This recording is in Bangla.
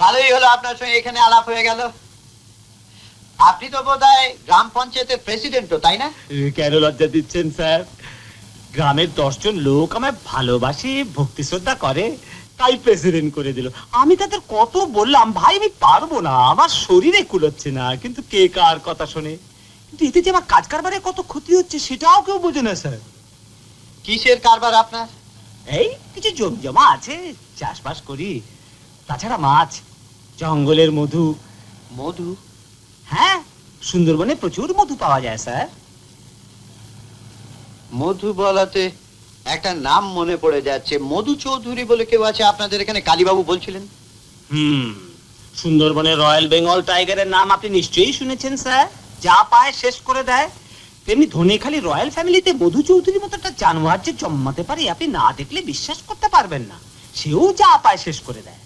ভালোই হলো আপনার সঙ্গে এখানে আলাপ হয়ে গেল। আপনি তো বোধহয় গ্রাম পঞ্চায়েতের প্রেসিডেন্টও তাই না? কেন লজ্জা দিচ্ছেন স্যার? গ্রামের দশজন লোক আমায় ভালোবাসে ভক্তি শ্রদ্ধা করে তাই প্রেসিডেন্ট করে দিল। আমি তাদের কত বললাম ভাই আমি পারব না আমার শরীরে কুলোচ্ছে না কিন্তু কে কার কথা শোনে? কিন্তু এতে যে আমার কাজ কারবারে কত ক্ষতি হচ্ছে সেটাও কেউ বোঝে না স্যার। কিসের কারবার আপনার? এই কিছু জমি জমা আছে চাষবাস করি তাছাড়া মাছ জঙ্গলের মধু। মধু? হ্যাঁ সুন্দরবনে প্রচুর মধু পাওয়া যায় স্যার। মধু বলাতে একটা নাম মনে পড়ে যাচ্ছে। মধু চৌধুরী বলে কেউ আছে? আপনাদের এখানে কালীবাবু বলছিলেন? হুম সুন্দরবনের রয়্যাল বেঙ্গল টাইগারের নাম আপনি নিশ্চয়ই শুনেছেন স্যার। যা পায় শেষ করে দেয়। তেমনি ধনেখালি রয়্যাল ফ্যামিলিতে মধু চৌধুরীর মতো একটা জানোয়ার যে জন্মাতে পারে আপনি না দেখলে বিশ্বাস করতে পারবেন না। সেও যা পায় শেষ করে দেয়।